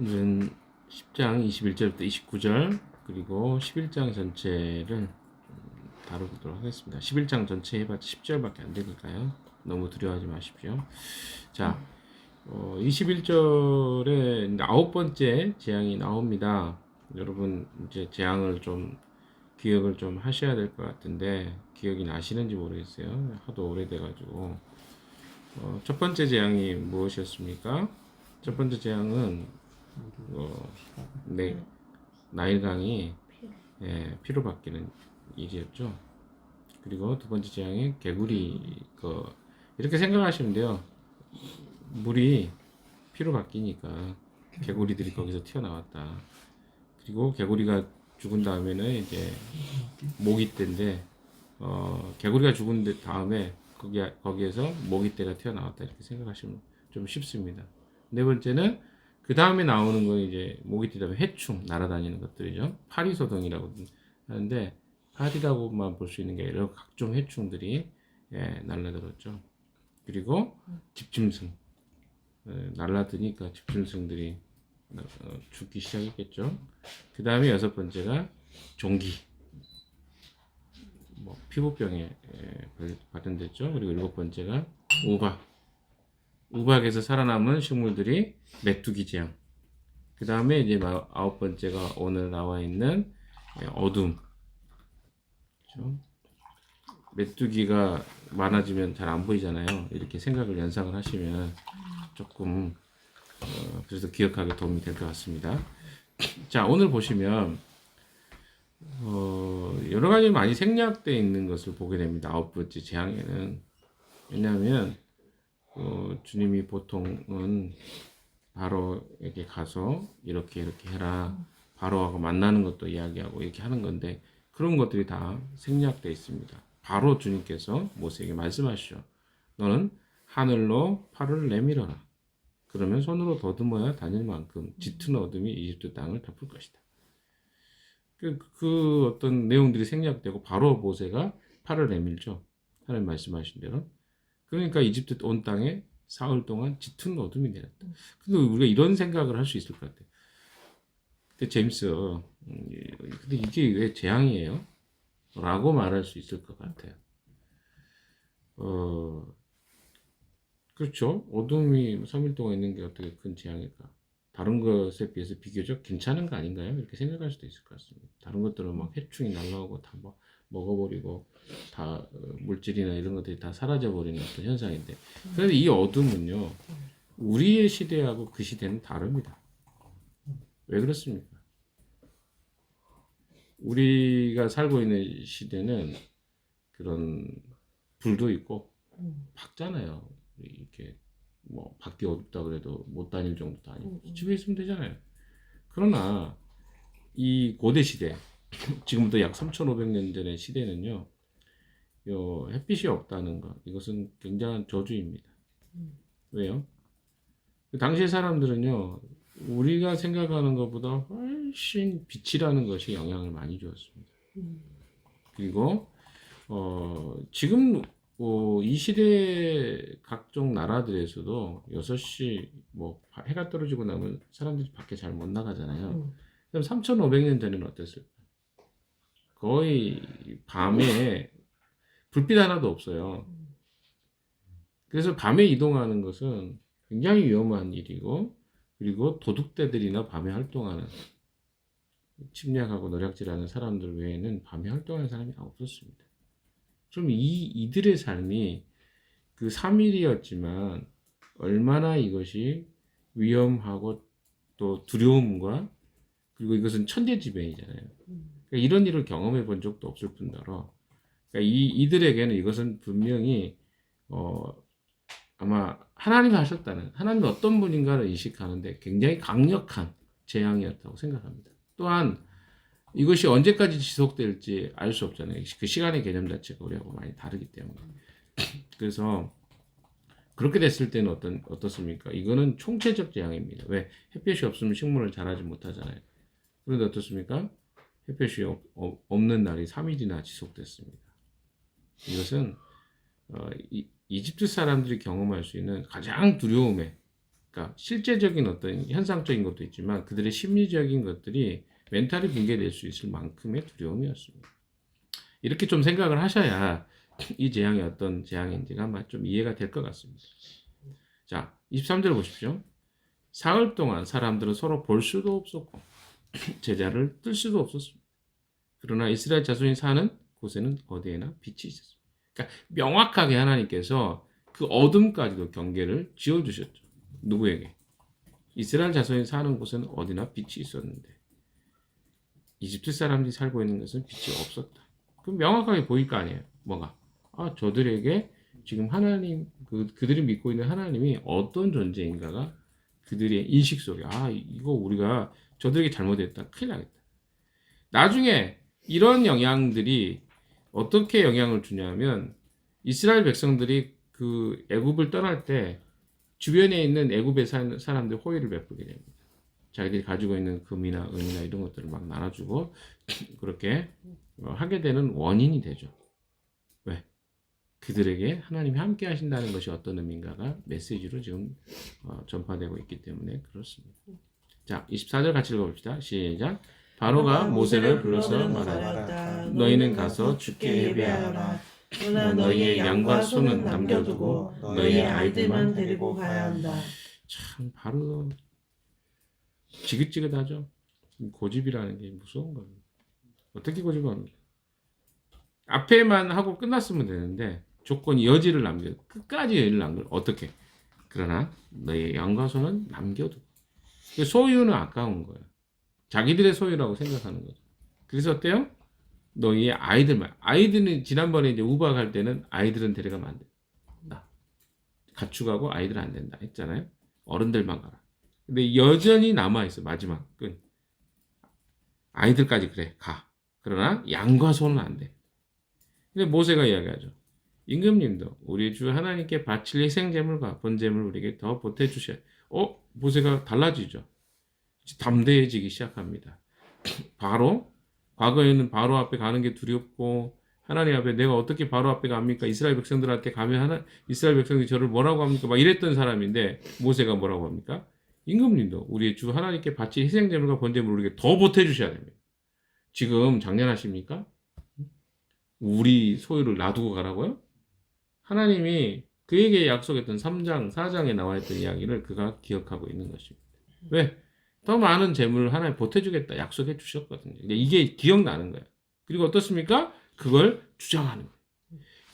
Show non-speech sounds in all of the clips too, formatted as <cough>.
오늘은 10장 21절부터 29절 그리고 11장 전체를 음, 다뤄보도록 하겠습니다. 11장 전체 해봤자 10절밖에 안 되니까요. 너무 두려워하지 마십시오. 자, 어, 21절에 아홉 번째 재앙이 나옵니다. 여러분 이제 재앙을 좀 기억을 좀 하셔야 될 것 같은데 기억이 나시는지 모르겠어요. 하도 오래돼가지고 어, 첫 번째 재앙이 무엇이었습니까? 첫 번째 재앙은 어, 네, 나일강이 예, 피로 바뀌는 일이었죠. 그리고 두 번째 재앙이 개구리 그 이렇게 생각하시면 돼요. 물이 피로 바뀌니까 개구리들이 거기서 튀어나왔다. 그리고 개구리가 죽은 다음에는 이제 모기떼인데 어, 개구리가 죽은 데- 다음에 거기 거기에서 모기떼가 튀어나왔다 이렇게 생각하시면 좀 쉽습니다. 네 번째는 그 다음에 나오는 건 이제 모기떼 다음에 해충 날아다니는 것들이죠. 파리소동이라고 하는데 파리라고만 볼 수 있는 게 아니라 각종 해충들이 예, 날라들었죠. 그리고 집짐승 예, 날라드니까 집짐승들이 어, 죽기 시작했겠죠. 그 다음에 여섯 번째가 종기, 뭐 피부병에 예, 발현됐죠. 그리고 일곱 번째가 우박, 우박에서 살아남은 식물들이 메뚜기 재앙. 그 다음에 이제 마- 아홉 번째가 오늘 나와 있는 예, 어둠. 그렇죠? 메뚜기가 많아지면 잘 안 보이잖아요. 이렇게 생각을 연상을 하시면 조금 어, 그래서 기억하기 도움이 될 것 같습니다. <laughs> 자, 오늘 보시면 어, 여러 가지 많이 생략되어 있는 것을 보게 됩니다. 아홉 번째 재앙에는 왜냐하면 어, 주님이 보통은 바로에게 가서 이렇게 이렇게 해라 바로하고 만나는 것도 이야기하고 이렇게 하는 건데 그런 것들이 다 생략되어 있습니다. 바로 주님께서 모세에게 말씀하시죠. 너는 하늘로 팔을 내밀어라. 그러면 손으로 더듬어야 다닐 만큼 짙은 어둠이 이집트 땅을 덮을 것이다. 그, 그 어떤 내용들이 생략되고 바로 모세가 팔을 내밀죠. 하나님 말씀하신 대로. 그러니까 이집트 온 땅에 사흘 동안 짙은 어둠이 내렸다. 근데 우리가 이런 생각을 할 수 있을 것 같아요. 근데 제임스, 음, 근데 이게 왜 재앙이에요? 라고 말할 수 있을 것 같아요. 어, 그렇죠. 어둠이 3일 동안 있는 게 어떻게 큰 재앙일까? 다른 것에 비해서 비교적 괜찮은 거 아닌가요? 이렇게 생각할 수도 있을 것 같습니다. 다른 것들은 막 해충이 날라오고 다 뭐, 먹어버리고 다 어, 물질이나 이런 것들이 다 사라져버리는 어떤 현상인데 그런데 이 어둠은요 우리의 시대하고 그 시대는 다릅니다. 왜 그렇습니까? 우리가 살고 있는 시대는 그런 불도 있고 밝잖아요. 이렇게 뭐 밖이 어둡다 그래도 못 다닐 정도도 아니고 집에 있으면 되잖아요. 그러나 이 고대 시대 <laughs> 지금부터 약 3,500년 전의 시대는요. 요 햇빛이 없다는 것 이것은 굉장한 저주입니다. 왜요? 그 당시의 사람들은요. 우리가 생각하는 것보다 훨씬 빛이라는 것이 영향을 많이 주었습니다. 그리고 어, 지금 어, 이 시대 각종 나라들에서도 6시 뭐 해가 떨어지고 나면 사람들이 밖에 잘 못 나가잖아요. 그럼 3,500년 전에는 어땠을까? 거의 밤에 불빛 하나도 없어요. 그래서 밤에 이동하는 것은 굉장히 위험한 일이고 그리고 도둑대들이나 밤에 활동하는 침략하고 노략질하는 사람들 외에는 밤에 활동하는 사람이 없었습니다. 좀 이, 이들의 삶이 그 3일이었지만 얼마나 이것이 위험하고 또 두려움과 그리고 이것은 천재지변이잖아요. 그러니까 이런 일을 경험해 본 적도 없을 뿐더러 그러니까 이, 이들에게는 이것은 분명히 어, 아마 하나님이 하셨다는 하나님이 어떤 분인가를 인식하는데 굉장히 강력한 재앙이었다고 생각합니다. 또한 이것이 언제까지 지속될지 알 수 없잖아요. 그 시간의 개념 자체가 우리하고 많이 다르기 때문에. <clears throat> 그래서 그렇게 됐을 때는 어떤 어떻습니까? 이거는 총체적 재앙입니다. 왜 햇볕이 없으면 식물을 자라지 못하잖아요. 그런데 어떻습니까? 햇볕이 없는 날이 3일이나 지속됐습니다. 이것은 어, 이, 이집트 사람들이 경험할 수 있는 가장 두려움의 그러니까 실제적인 어떤 현상적인 것도 있지만 그들의 심리적인 것들이 멘탈이 붕괴될 수 있을 만큼의 두려움이었습니다. 이렇게 좀 생각을 하셔야 이 재앙이 어떤 재앙인지가 아마 좀 이해가 될 것 같습니다. 자, 23절 보십시오. 사흘 동안 사람들은 서로 볼 수도 없었고 <clears throat> 제자를 뜰 수도 없었습니다. 그러나 이스라엘 자손이 사는 곳에는 어디에나 빛이 있었습니다. 그러니까 명확하게 하나님께서 그 어둠까지도 경계를 지어주셨죠. 누구에게? 이스라엘 자손이 사는 곳은 어디나 빛이 있었는데 이집트 사람들이 살고 있는 것은 빛이 없었다. 그럼 명확하게 보일 거 아니에요. 뭐가? 아 저들에게 지금 하나님 그 그들이 믿고 있는 하나님이 어떤 존재인가가 그들의 인식 속에 아 이거 우리가 저들에게 잘못했다 큰일 나겠다. 나중에 이런 영향들이 어떻게 영향을 주냐면 이스라엘 백성들이 그 애굽을 떠날 때 주변에 있는 애굽의 사- 사람들 호의를 베풀게 됩니다. 자기들이 가지고 있는 금이나 은이나 이런 것들을 막 나눠주고 <clears throat> 그렇게 어, 하게 되는 원인이 되죠. 왜? 그들에게 하나님이 함께 하신다는 것이 어떤 의미인가가 메시지로 지금 어, 전파되고 있기 때문에 그렇습니다. 자, 24절 같이 읽어봅시다. 시작. 바로가 모세를 불러서 말하라. 너희는 가서 주께 예배하라. 그러나 너희의 양과 소는 남겨두고 너희의 아이들만 데리고 가야 한다. 참 바로 지긋지긋하죠. 고집이라는 게 무서운 겁니다. 어떻게 고집합니까? 앞에만 하고 끝났으면 되는데 조건이 여지를 남겨 끝까지 여지를 남겨 어떻게? 그러나 너의 양과 소는 남겨두고 그 소유는 아까운 거예요. 자기들의 소유라고 생각하는 거죠. 그래서 어때요? 너희의 아이들만 아이들은 지난번에 이제 우박 할 때는 아이들은 데려가면 안 된다. 가축하고 아이들은 안 된다 했잖아요. 어른들만 가라. 근데 여전히 남아 있어 마지막 끈. 아이들까지 그래 가. 그러나 양과 소는 안 돼. 근데 모세가 이야기하죠. 임금님도 우리 주 하나님께 바칠 희생제물과 번제물 우리에게 더 보태주셔. 어 모세가 달라지죠. 담대해지기 시작합니다. 바로 과거에는 바로 앞에 가는 게 두렵고 하나님 앞에 내가 어떻게 바로 앞에 갑니까? 이스라엘 백성들한테 가면 하나 이스라엘 백성들이 저를 뭐라고 합니까? 막 이랬던 사람인데 모세가 뭐라고 합니까? 임금님도 우리의 주 하나님께 바칠 희생제물과 번제물 우리에게 더 보태 주셔야 됩니다. 지금 장난하십니까? 우리 소유를 놔두고 가라고요? 하나님이 그에게 약속했던 3장, 4장에 나와 있던 이야기를 그가 기억하고 있는 것입니다. 왜? 더 많은 재물을 하나님 보태주겠다 약속해 주셨거든요. 이게 기억나는 거예요. 그리고 어떻습니까? 그걸 주장하는 거예요.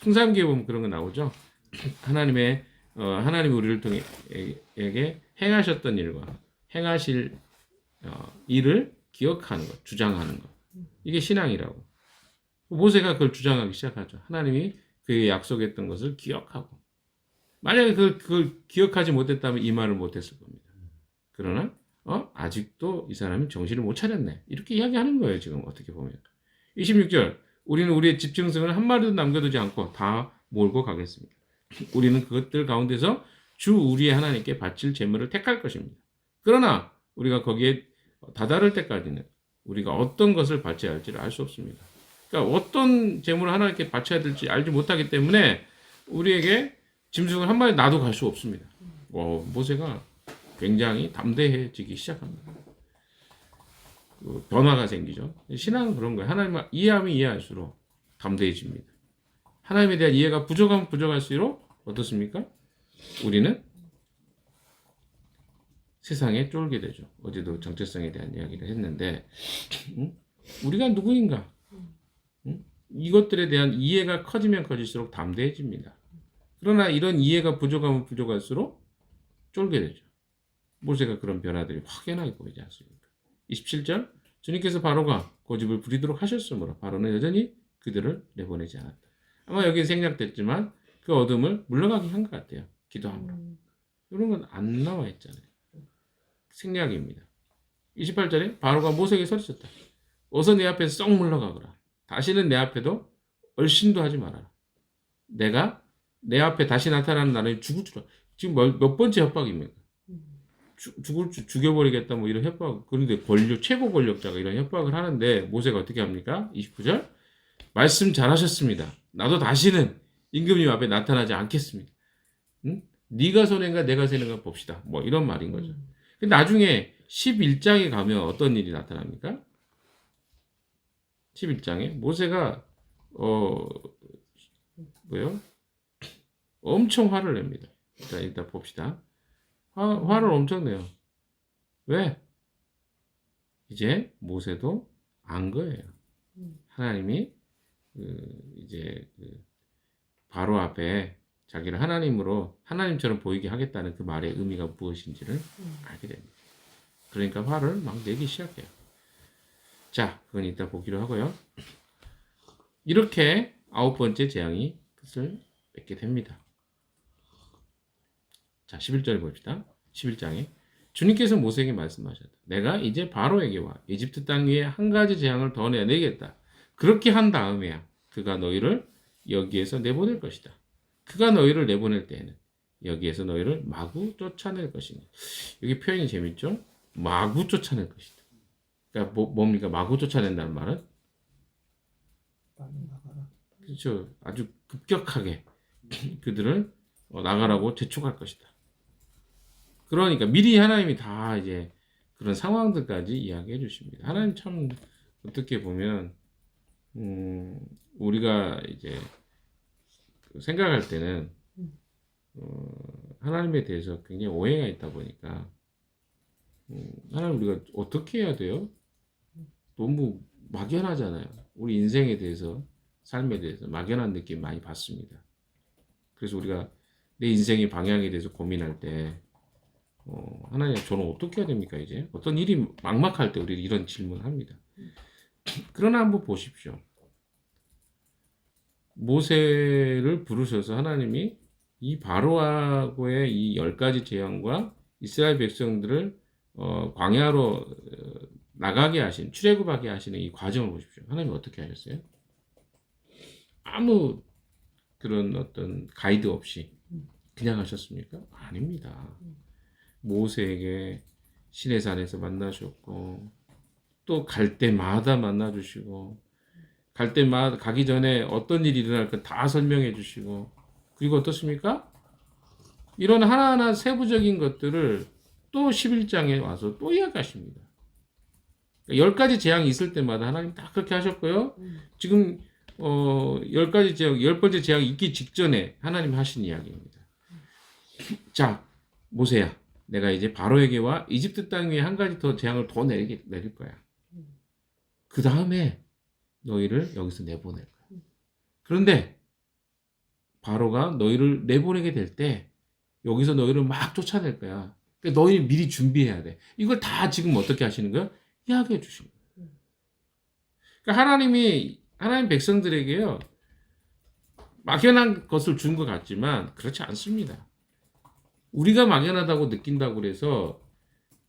풍산기에 보면 그런 거 나오죠. <clears throat> 하나님의 어, 하나님이 우리를 통해 에- 에게 행하셨던 일과 행하실 어, 일을 기억하는 것, 주장하는 것. 이게 신앙이라고. 모세가 그걸 주장하기 시작하죠. 하나님이 그에게 약속했던 것을 기억하고. 만약에 그걸, 그걸 기억하지 못했다면 이 말을 못했을 겁니다. 그러나 어? 아직도 이 사람이 정신을 못 차렸네. 이렇게 이야기하는 거예요, 지금 어떻게 보면. 26절. 우리는 우리의 집증승을 한 마리도 남겨두지 않고 다 몰고 가겠습니다. 우리는 그것들 가운데서 주 우리의 하나님께 바칠 제물을 택할 것입니다. 그러나 우리가 거기에 다다를 때까지는 우리가 어떤 것을 바쳐야 할지를 알 수 없습니다. 그러니까 어떤 제물을 하나님께 바쳐야 될지 알지 못하기 때문에 우리에게 짐승을 한 마리 놔도 갈 수 없습니다. 와, 모세가 굉장히 담대해지기 시작합니다. 그 변화가 생기죠. 신앙은 그런 거예요. 하나님을 이해하면 이해할수록 담대해집니다. 하나님에 대한 이해가 부족하면 부족할수록 어떻습니까? 우리는 세상에 쫄게 되죠. 어제도 정체성에 대한 이야기를 했는데 응? 우리가 누구인가? 응? 이것들에 대한 이해가 커지면 커질수록 담대해집니다. 그러나 이런 이해가 부족하면 부족할수록 쫄게 되죠. 모세가 그런 변화들이 확연하게 보이지 않습니까? 27절 주님께서 바로가 고집을 부리도록 하셨으므로 바로는 여전히 그들을 내보내지 않았다. 아마 여기 생략됐지만 그 어둠을 물러가게 한 것 같아요. 기도함으로. 이런 건 안 나와 있잖아요. 생략입니다. 28절에 바로가 모세에게 소리쳤다. 어서 내 앞에서 썩 물러가거라. 다시는 내 앞에도 얼씬도 하지 말아라. 내가 내 앞에 다시 나타나는 나는 죽을 줄 알아. 지금 몇, 몇 번째 협박입니까? 죽- 죽을 줄 죽여버리겠다 뭐 이런 협박 그런데 권력 최고 권력자가 이런 협박을 하는데 모세가 어떻게 합니까? 29절 말씀 잘하셨습니다. 나도 다시는 임금님 앞에 나타나지 않겠습니다. 응? 네가 손해인가 내가 손해인가 봅시다. 뭐 이런 말인 거죠. 음. 근데 나중에 11장에 가면 어떤 일이 나타납니까? 11장에 모세가 어 뭐요? 엄청 화를 냅니다. 자, 일단 봅시다. 화, 화를 엄청 내요. 왜? 이제 모세도 안 거예요. 음. 하나님이 그 이제 그 바로 앞에 자기를 하나님으로 하나님처럼 보이게 하겠다는 그 말의 의미가 무엇인지를 음. 알게 됩니다. 그러니까 화를 막 내기 시작해요. 자, 그건 이따 보기로 하고요. 이렇게 아홉 번째 재앙이 끝을 맺게 됩니다. 자, 11절 봅시다. 11장에 주님께서 모세에게 말씀하셨다. 내가 이제 바로에게와 이집트 땅 위에 한 가지 재앙을 더 내내겠다. 그렇게 한 다음에야 그가 너희를 여기에서 내보낼 것이다. 그가 너희를 내보낼 때에는 여기에서 너희를 마구 쫓아낼 것이니 여기 표현이 재밌죠? 마구 쫓아낼 것이다. 그러니까 뭐, 뭡니까? 마구 쫓아낸다는 말은. 그렇죠. 아주 급격하게 <laughs> 그들을 어, 나가라고 재촉할 것이다. 그러니까 미리 하나님이 다 이제 그런 상황들까지 이야기해 주십니다. 하나님 참 어떻게 보면 음, 우리가 이제 그 생각할 때는 어, 하나님에 대해서 굉장히 오해가 있다 보니까 음, 하나님 우리가 어떻게 해야 돼요? 너무 막연하잖아요. 우리 인생에 대해서 삶에 대해서 막연한 느낌 많이 받습니다. 그래서 우리가 내 인생의 방향에 대해서 고민할 때 어, 하나님 저는 어떻게 해야 됩니까 이제 어떤 일이 막막할 때 우리 이런 질문합니다. <clears throat> 그러나 한번 보십시오. 모세를 부르셔서 하나님이 이 바로하고의 이 열 가지 재앙과 이스라엘 백성들을 어, 광야로 어, 나가게 하신 출애굽하게 하시는 이 과정을 보십시오. 하나님 어떻게 하셨어요? 아무 그런 어떤 가이드 없이 그냥 하셨습니까? 아닙니다. 모세에게 신의 산에서 만나셨고 또 갈 때마다 만나 주시고 갈 때마다 가기 전에 어떤 일이 일어날까 다 설명해 주시고 그리고 어떻습니까? 이런 하나하나 세부적인 것들을 또 11장에 와서 또 이야기하십니다. 그러니까 열 가지 재앙이 있을 때마다 하나님 다 그렇게 하셨고요. 음. 지금 어, 열 가지 재앙, 열 번째 재앙이 있기 직전에 하나님 하신 이야기입니다. 자, 모세야, 내가 이제 바로에게와 이집트 땅 위에 한 가지 더 재앙을 더 내리, 내릴 거야. 그 다음에 너희를 여기서 내보낼 거야. 그런데 바로가 너희를 내보내게 될 때 여기서 너희를 막 쫓아낼 거야. 그러니까 너희는 미리 준비해야 돼. 이걸 다 지금 어떻게 하시는 거야? 이야기해 주시는 거야. 그러니까 하나님이 하나님 백성들에게요 막연한 것을 준 것 같지만 그렇지 않습니다. 우리가 막연하다고 느낀다고 그래서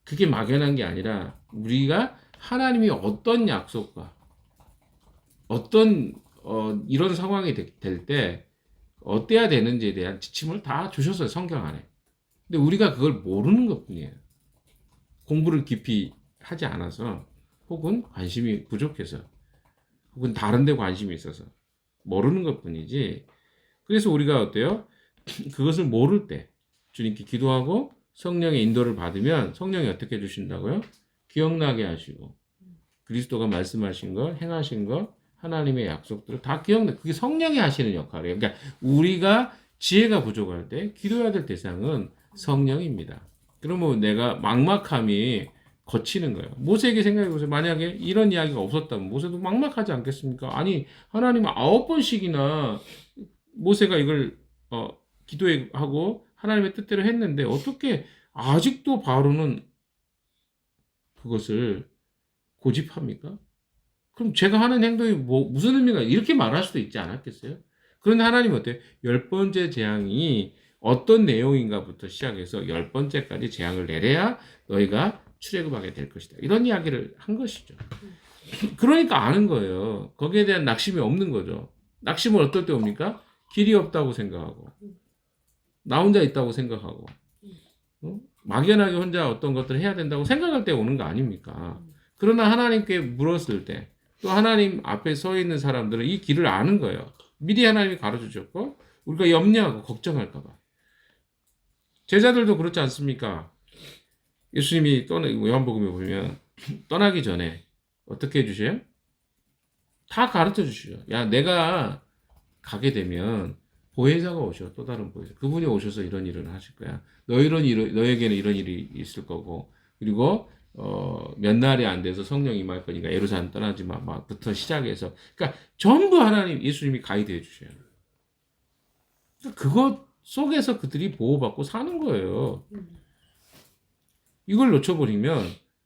그게 막연한 게 아니라 우리가 하나님이 어떤 약속과 어떤 어, 이런 상황이 될 때 어때야 되는지에 대한 지침을 다 주셨어요 성경 안에. 근데 우리가 그걸 모르는 것뿐이에요. 공부를 깊이 하지 않아서 혹은 관심이 부족해서 혹은 다른 데 관심이 있어서 모르는 것뿐이지. 그래서 우리가 어때요? <clears throat> 그것을 모를 때 주님께 기도하고 성령의 인도를 받으면 성령이 어떻게 해주신다고요? 기억나게 하시고 그리스도가 말씀하신 거, 행하신 거, 하나님의 약속들을 다 기억나. 그게 성령이 하시는 역할이에요. 그러니까 우리가 지혜가 부족할 때 기도해야 될 대상은 성령입니다. 그러면 내가 막막함이 거치는 거예요. 모세에게 생각해 보세요. 만약에 이런 이야기가 없었다면 모세도 막막하지 않겠습니까? 아니 하나님 아홉 번씩이나 모세가 이걸 어, 기도하고 하나님의 뜻대로 했는데 어떻게 아직도 바로는 그것을 고집합니까? 그럼 제가 하는 행동이 뭐 무슨 의미가 이렇게 말할 수도 있지 않았겠어요? 그런데 하나님 어때요? 열 번째 재앙이 어떤 내용인가부터 시작해서 열 번째까지 재앙을 내려야 너희가 출애굽하게 될 것이다. 이런 이야기를 한 것이죠. <clears throat> 그러니까 아는 거예요. 거기에 대한 낙심이 없는 거죠. 낙심은 어떨 때 옵니까? 길이 없다고 생각하고 나 혼자 있다고 생각하고 어? 막연하게 혼자 어떤 것들을 해야 된다고 생각할 때 오는 거 아닙니까? 그러나 하나님께 물었을 때 또 하나님 앞에 서 있는 사람들은 이 길을 아는 거예요. 미리 하나님이 가르쳐 주셨고 우리가 염려하고 걱정할까 봐. 제자들도 그렇지 않습니까? 예수님이 떠나 요한복음에 보면 <clears throat> 떠나기 전에 어떻게 해주세요? 다 가르쳐 주시죠. 야, 내가 가게 되면 보혜자가 오셔. 또 다른 보혜자. 그분이 오셔서 이런 일을 하실 거야. 너 이런 일, 너에게는 이런 일이 있을 거고. 그리고 어, 몇 날이 안 돼서 성령 임할 거니까 예루살렘 떠나지 마. 막부터 시작해서. 그러니까 전부 하나님 예수님이 가이드 해 주셔요. 그러니까 그것 속에서 그들이 보호받고 사는 거예요. 이걸 놓쳐버리면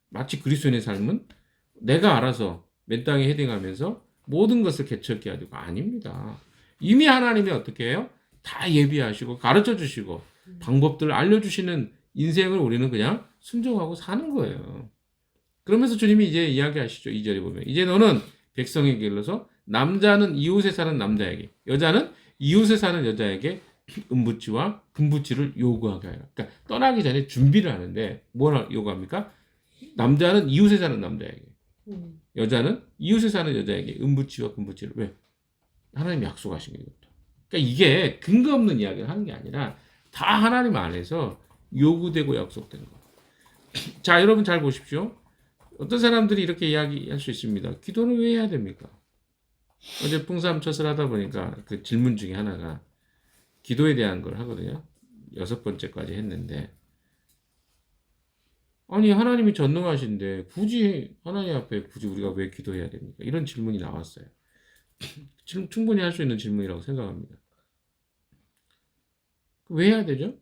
마치 그리스도인의 삶은 내가 알아서 맨 땅에 헤딩하면서 모든 것을 개척해 야 되고 아닙니다. 이미 하나님이 어떻게 해요? 다 예비하시고 가르쳐 주시고 방법들을 알려주시는 인생을 우리는 그냥 순종하고 사는 거예요. 그러면서 주님이 이제 이야기하시죠. 2절에 보면 이제 너는 백성에게 일러서 남자는 이웃에 사는 남자에게 여자는 이웃에 사는 여자에게 은부치와 금부치를 요구하게 하여. 그러니까 떠나기 전에 준비를 하는데 뭘 요구합니까? 남자는 이웃에 사는 남자에게 음. 여자는 이웃에 사는 여자에게 은부치와 금부치를 왜? 하나님이 약속하신 거거든요. 그러니까 이게 근거 없는 이야기를 하는 게 아니라 다 하나님 안에서 요구되고 약속된 거. <clears throat> 자, 여러분 잘 보십시오. 어떤 사람들이 이렇게 이야기할 수 있습니다. 기도는 왜 해야 됩니까? 어제 풍삼철을 하다 보니까 그 질문 중에 하나가 기도에 대한 걸 하거든요. 여섯 번째까지 했는데 아니 하나님이 전능하신데 굳이 하나님 앞에 굳이 우리가 왜 기도해야 됩니까? 이런 질문이 나왔어요. <coughs> 지금 충분히 할 수 있는 질문이라고 생각합니다. 왜 해야 되죠?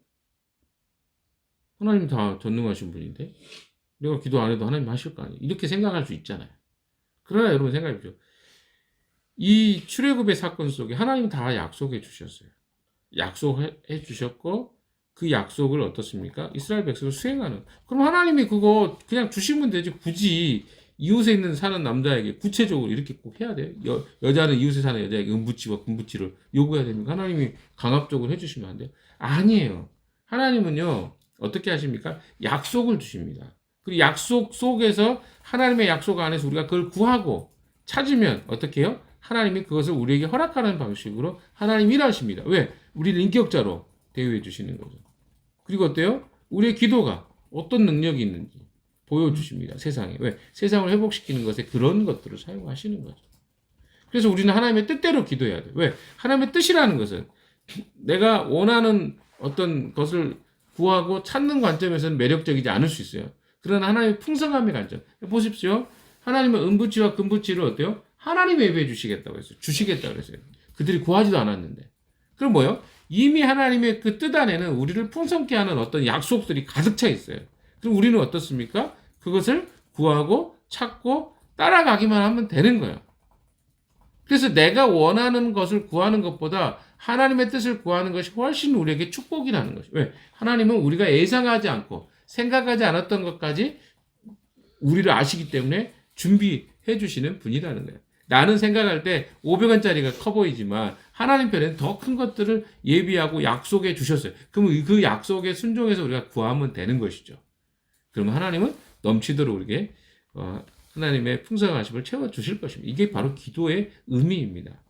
하나님 다 전능하신 분인데 내가 기도 안 해도 하나님 하실 거 아니에요. 이렇게 생각할 수 있잖아요. 그러나 여러분 생각해 보죠. 이 출애굽의 사건 속에 하나님 다 약속해 주셨어요. 약속해 주셨고 그 약속을 어떻습니까? 이스라엘 백성을 수행하는. 그럼 하나님이 그거 그냥 주시면 되지. 굳이 이웃에 있는 사는 남자에게 구체적으로 이렇게 꼭 해야 돼요. 여, 여자는 이웃에 사는 여자에게 은부치와 금부치를 요구해야 됩니까? 하나님이 강압적으로 해주시면 안 돼요? 아니에요. 하나님은요, 어떻게 하십니까? 약속을 주십니다. 그리고 약속 속에서 하나님의 약속 안에서 우리가 그걸 구하고 찾으면 어떻게 해요? 하나님이 그것을 우리에게 허락하는 방식으로 하나님 일하십니다. 왜? 우리를 인격자로 대우해 주시는 거죠. 그리고 어때요? 우리의 기도가 어떤 능력이 있는지 보여주십니다. 세상에. 왜? 세상을 회복시키는 것에 그런 것들을 사용하시는 거죠. 그래서 우리는 하나님의 뜻대로 기도해야 돼. 왜? 하나님의 뜻이라는 것은 내가 원하는 어떤 것을 구하고 찾는 관점에서는 매력적이지 않을 수 있어요. 그러나 하나님의 풍성함의 관점. 보십시오. 하나님은 은부치와 금부치를 어때요? 하나님이 예배해 주시겠다고 했어요. 주시겠다고 했어요. 그들이 구하지도 않았는데. 그럼 뭐요? 이미 하나님의 그 뜻 안에는 우리를 풍성케 하는 어떤 약속들이 가득 차 있어요. 그럼 우리는 어떻습니까? 그것을 구하고 찾고 따라가기만 하면 되는 거예요. 그래서 내가 원하는 것을 구하는 것보다 하나님의 뜻을 구하는 것이 훨씬 우리에게 축복이라는 것이. 왜? 하나님은 우리가 예상하지 않고 생각하지 않았던 것까지 우리를 아시기 때문에 준비해 주시는 분이라는 거예요. 나는 생각할 때 500원짜리가 커 보이지만 하나님 편에는 더 큰 것들을 예비하고 약속해 주셨어요. 그럼 그 약속에 순종해서 우리가 구하면 되는 것이죠. 그러면 하나님은 넘치도록 우리에게 어, 하나님의 풍성하심을 채워 주실 것입니다. 이게 바로 기도의 의미입니다.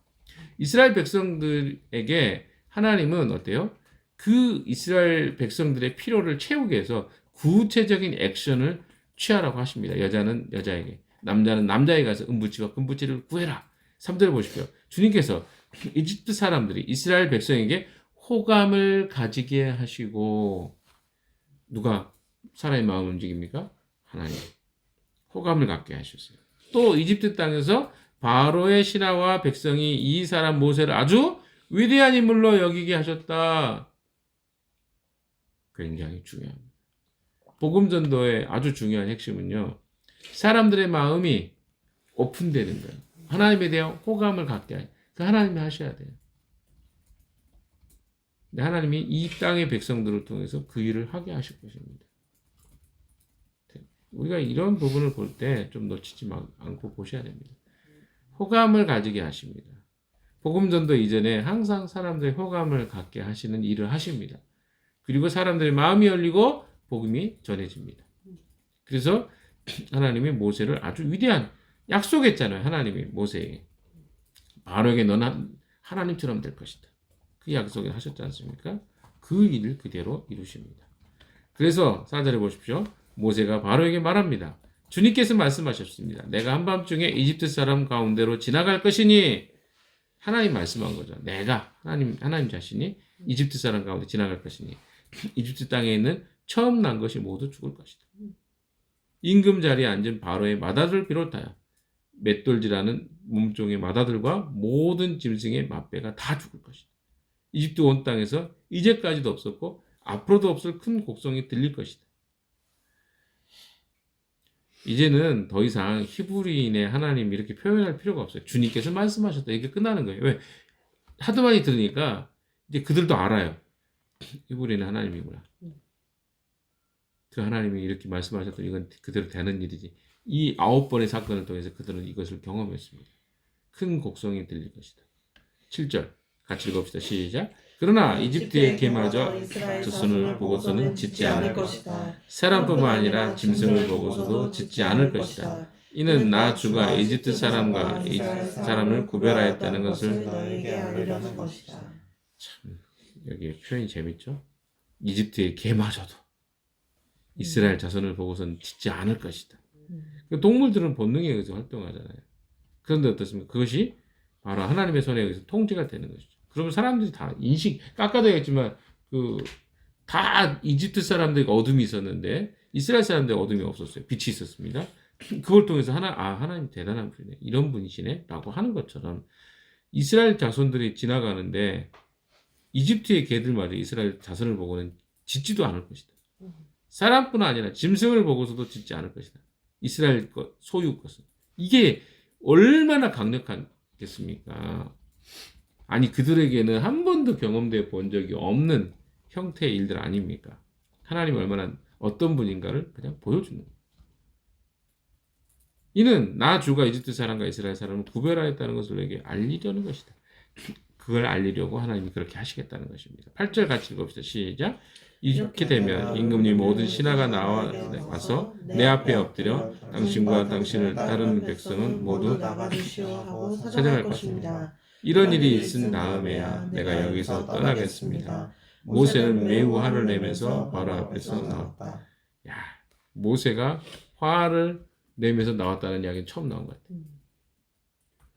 이스라엘 백성들에게 하나님은 어때요? 그 이스라엘 백성들의 필요를 채우기 위해서 구체적인 액션을 취하라고 하십니다. 여자는 여자에게, 남자는 남자에게 가서 은부치와 금부치를 구해라. 3절을 보십시오. 주님께서 이집트 사람들이 이스라엘 백성에게 호감을 가지게 하시고 누가 사람의 마음을 움직입니까? 하나님. 호감을 갖게 하셨어요. 또 이집트 땅에서 바로의 신하와 백성이 이 사람 모세를 아주 위대한 인물로 여기게 하셨다. 굉장히 중요합니다. 복음 전도의 아주 중요한 핵심은요. 사람들의 마음이 오픈되는 거예요. 하나님에 대한 호감을 갖게 해. 그 하나님이 하셔야 돼요. 근데 하나님이 이 땅의 백성들을 통해서 그 일을 하게 하실 것입니다. 우리가 이런 부분을 볼 때 좀 놓치지 마- 않고 보셔야 됩니다. 호감을 가지게 하십니다. 복음 전도 이전에 항상 사람들의 호감을 갖게 하시는 일을 하십니다. 그리고 사람들의 마음이 열리고 복음이 전해집니다. 그래서 <clears throat> 하나님이 모세를 아주 위대한 약속했잖아요. 하나님이 모세에게 바로에게 너는 하나님처럼 될 것이다. 그 약속을 하셨지 않습니까? 그 일을 그대로 이루십니다. 그래서 사절에 보십시오. 모세가 바로에게 말합니다. 주님께서 말씀하셨습니다. 내가 한밤중에 이집트 사람 가운데로 지나갈 것이니 하나님 말씀한 거죠. 내가 하나님 하나님 자신이 이집트 사람 가운데 지나갈 것이니 <clears throat> 이집트 땅에 있는 처음 난 것이 모두 죽을 것이다. 임금 자리에 앉은 바로의 마다들 비롯하여 맷돌질하는 몸종의 마다들과 모든 짐승의 맛배가 다 죽을 것이다. 이집트 온 땅에서 이제까지도 없었고 앞으로도 없을 큰 곡성이 들릴 것이다. 이제는 더 이상 히브리인의 하나님 이렇게 표현할 필요가 없어요. 주님께서 말씀하셨다. 이게 끝나는 거예요. 왜? 하도 많이 들으니까 이제 그들도 알아요. 히브리인의 하나님이구나. 그 하나님이 이렇게 말씀하셨던 이건 그대로 되는 일이지. 이 아홉 번의 사건을 통해서 그들은 이것을 경험했습니다. 큰 곡성이 들릴 것이다. 7절 같이 읽읍시다. 시작. 그러나 이집트의 개마저 자손을 보고서는 짓지 않을 것이다. 사람뿐만 아니라 짐승을 보고서도 짓지 않을 것이다. 이는 나 주가 이집트 사람과 이 사람을 구별하였다는 것을 너에게 알리려는 것이다. 참 여기 표현이 재밌죠? 이집트의 개마저도 이스라엘 자손을 보고서는 짓지 않을 것이다. 그 동물들은 본능에 의해서 활동하잖아요. 그런데 어떻습니까? 그것이 바로 하나님의 손에 의해서 통제가 되는 것이죠. 그러면 사람들이 다 인식 깎아도 되겠지만 그 다 이집트 사람들이 어둠이 있었는데 이스라엘 사람들 어둠이 없었어요. 빛이 있었습니다. 그걸 통해서 하나 아 하나님 대단한 분이네 이런 분이시네 라고 하는 것처럼 이스라엘 자손들이 지나가는데 이집트의 개들마저 이스라엘 자손을 보고는 짓지도 않을 것이다. 사람뿐 아니라 짐승을 보고서도 짓지 않을 것이다. 이스라엘 것 소유 것은 이게 얼마나 강력하겠습니까? 아니 그들에게는 한 번도 경험되어 본 적이 없는 형태의 일들 아닙니까? 하나님 얼마나 어떤 분인가를 그냥 보여주는 거예요. 이는 나 주가 이집트 사람과 이스라엘 사람을 구별하였다는 것을 내게 알리려는 것이다. 그걸 알리려고 하나님이 그렇게 하시겠다는 것입니다. 8절 같이 읽읍시다. 시작. 이렇게 되면 임금님 모든 신하가 나와 와서 내 앞에 엎드려 당신과 당신을 따르는 백성은 모두 찾아갈 것입니다. 이런 일이 있은 다음에야 내가 여기서 떠나겠습니다. 모세는 매우 화를 내면서 바로 앞에서 나왔다. 야, 모세가 화를 내면서 나왔다는 이야기는 처음 나온 것 같아요.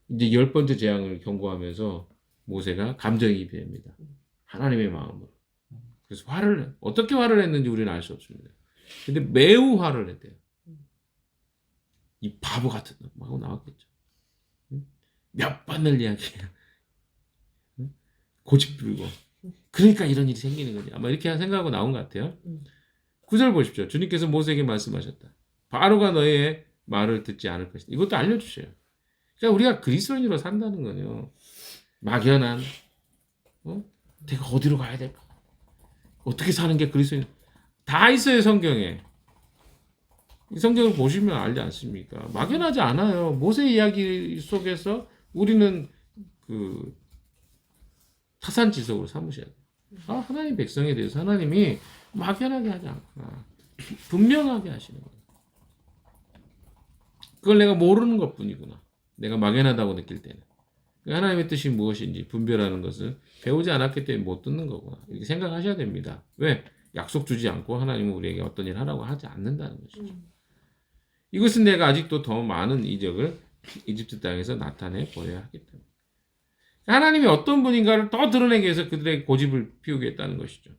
이제 열 번째 재앙을 경고하면서 모세가 감정이입이 됩니다. 하나님의 마음으로. 그래서 화를 내- 어떻게 화를 냈는지 우리는 알 수 없습니다. 근데 매우 화를 냈대요. 이 바보 같은 놈 하고 나왔겠죠. 응? 몇 번을 이야기해요. 응? 고집 부리고. 그러니까 이런 일이 생기는 거지. 아마 이렇게 생각하고 나온 것 같아요. 음. 9절 보십시오. 주님께서 모세에게 말씀하셨다. 바로가 너의 말을 듣지 않을 것이다. 이것도 알려주셔요. 그러니까 우리가 그리스도인으로 산다는 거요. 막연한, 어? 내가 어디로 가야 될까? 어떻게 사는 게 그리스도인? 다 있어요 성경에. 이 성경을 보시면 알지 않습니까? 막연하지 않아요. 모세 이야기 속에서 우리는 그 타산지석으로 삼으셔야 돼요. 아, 하나님 백성에 대해서 하나님이 막연하게 하지 않구나. 분명하게 하시는 거예요. 그걸 내가 모르는 것 뿐이구나. 내가 막연하다고 느낄 때는. 그 하나님의 뜻이 무엇인지 분별하는 것을 배우지 않았기 때문에 못 듣는 거구나. 이렇게 생각하셔야 됩니다. 왜? 약속 주지 않고 하나님은 우리에게 어떤 일 하라고 하지 않는다는 것이죠. 이것은 내가 아직도 더 많은 이적을 이집트 땅에서 나타내 보여야 하기 때문에. 하나님이 어떤 분인가를 더 드러내기 위해서 그들의 고집을 피우겠다는 것이죠.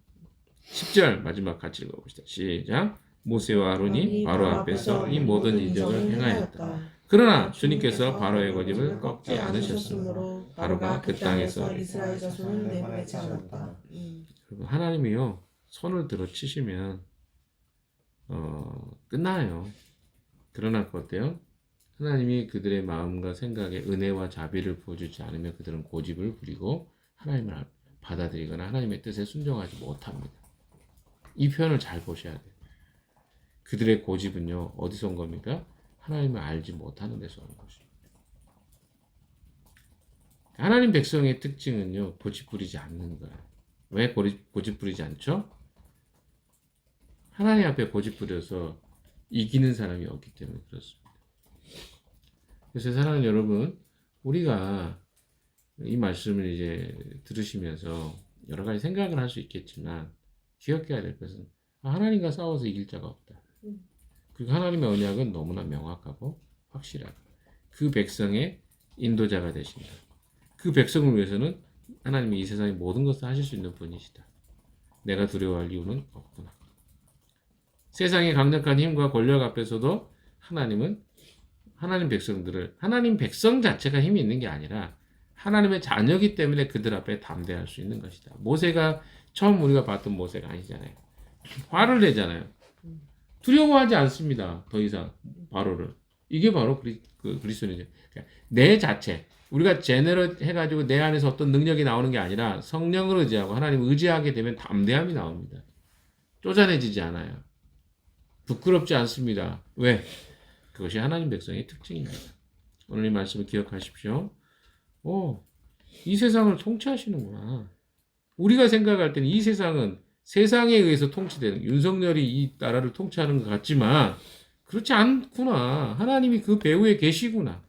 10절 마지막 같이 읽어봅시다. 시작. 모세와 아론이 바로 앞에서 이 모든 이적을 행하였다. 그러나 주님께서 바로의 고집을 꺾지 않으셨으므로 바로가 그 땅에서 이스라엘 자손을 내보내지 않았다. 음. 여러분, 하나님이요 손을 들어 치시면 어, 끝나요. 그러나 그 어때요? 하나님이 그들의 마음과 생각에 은혜와 자비를 보여주지 않으면 그들은 고집을 부리고 하나님을 받아들이거나 하나님의 뜻에 순종하지 못합니다. 이 표현을 잘 보셔야 돼요. 그들의 고집은요 어디서 온 겁니까? 하나님을 알지 못하는 데서 오는 것입니다. 하나님 백성의 특징은요 고집 부리지 않는 거예요. 왜 고집, 고집 부리지 않죠? 하나님 앞에 고집 부려서 이기는 사람이 없기 때문에 그렇습니다. 그래서 사랑하는 여러분, 우리가 이 말씀을 이제 들으시면서 여러 가지 생각을 할 수 있겠지만 기억해야 될 것은 하나님과 싸워서 이길 자가 없다. 음. 그리고 하나님의 언약은 너무나 명확하고 확실하다. 그 백성의 인도자가 되신다. 그 백성을 위해서는 하나님이 이 세상의 모든 것을 하실 수 있는 분이시다. 내가 두려워할 이유는 없구나. 세상의 강력한 힘과 권력 앞에서도 하나님은 하나님 백성들을 하나님 백성 자체가 힘이 있는 게 아니라 하나님의 자녀기 때문에 그들 앞에 담대할 수 있는 것이다. 모세가 처음 우리가 봤던 모세가 아니잖아요. 화를 내잖아요. 두려워하지 않습니다. 더 이상 바로를. 이게 바로 그리, 그 그리스도인이죠. 그러니까 내 자체 우리가 제네럴 해가지고 내 안에서 어떤 능력이 나오는 게 아니라 성령을 의지하고 하나님 의지하게 되면 담대함이 나옵니다. 쪼잔해지지 않아요. 부끄럽지 않습니다. 왜? 그것이 하나님 백성의 특징입니다. 오늘 이 말씀을 기억하십시오. 오, 이 세상을 통치하시는구나. 우리가 생각할 때는 이 세상은 세상에 의해서 통치되는 윤석열이 이 나라를 통치하는 것 같지만 그렇지 않구나. 하나님이 그 배후에 계시구나.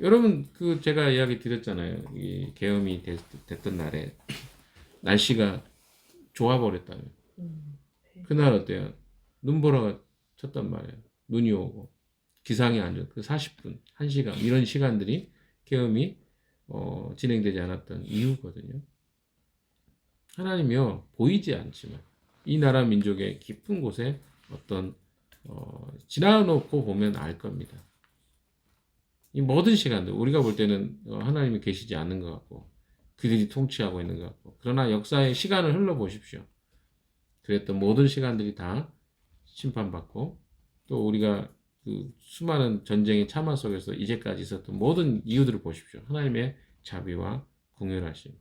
여러분 그 제가 이야기 드렸잖아요. 이 계엄이 됐, 됐던 날에 <clears throat> 날씨가 좋아 버렸다면 음. 그날 어때요? 눈보라가 쳤단 말이에요. 눈이 오고 기상이 안 좋고 그 40분, 1시간 이런 시간들이 계엄이 어, 진행되지 않았던 이유거든요. 하나님이요 보이지 않지만 이 나라 민족의 깊은 곳에 어떤 어, 지나놓고 보면 알 겁니다. 이 모든 시간들 우리가 볼 때는 어, 하나님이 계시지 않는 것 같고 그들이 통치하고 있는 것 같고 그러나 역사의 시간을 흘러 보십시오. 그랬던 모든 시간들이 다 심판받고 또 우리가 그 수많은 전쟁의 참화 속에서 이제까지 있었던 모든 이유들을 보십시오. 하나님의 자비와 공연하심,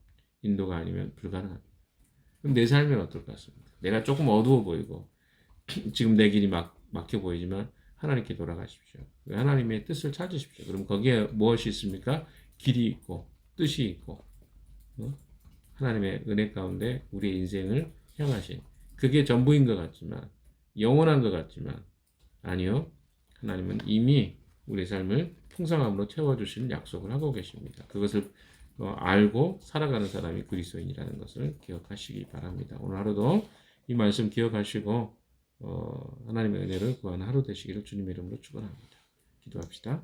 인도가 아니면 불가능합니다. 그럼 내 삶은 어떨 것 같습니까? 내가 조금 어두워 보이고 <clears throat> 지금 내 길이 막 막혀 보이지만 하나님께 돌아가십시오. 하나님의 뜻을 찾으십시오. 그럼 거기에 무엇이 있습니까? 길이 있고 뜻이 있고 어? 하나님의 은혜 가운데 우리의 인생을 향하신 그게 전부인 것 같지만 영원한 것 같지만 아니요. 하나님은 이미 우리 삶을 풍성함으로 채워주실 약속을 하고 계십니다. 그것을 어, 알고 살아가는 사람이 그리스도인이라는 것을 기억하시기 바랍니다. 오늘 하루도 이 말씀 기억하시고 어, 하나님의 은혜를 구하는 하루 되시기를 주님의 이름으로 축원합니다. 기도합시다.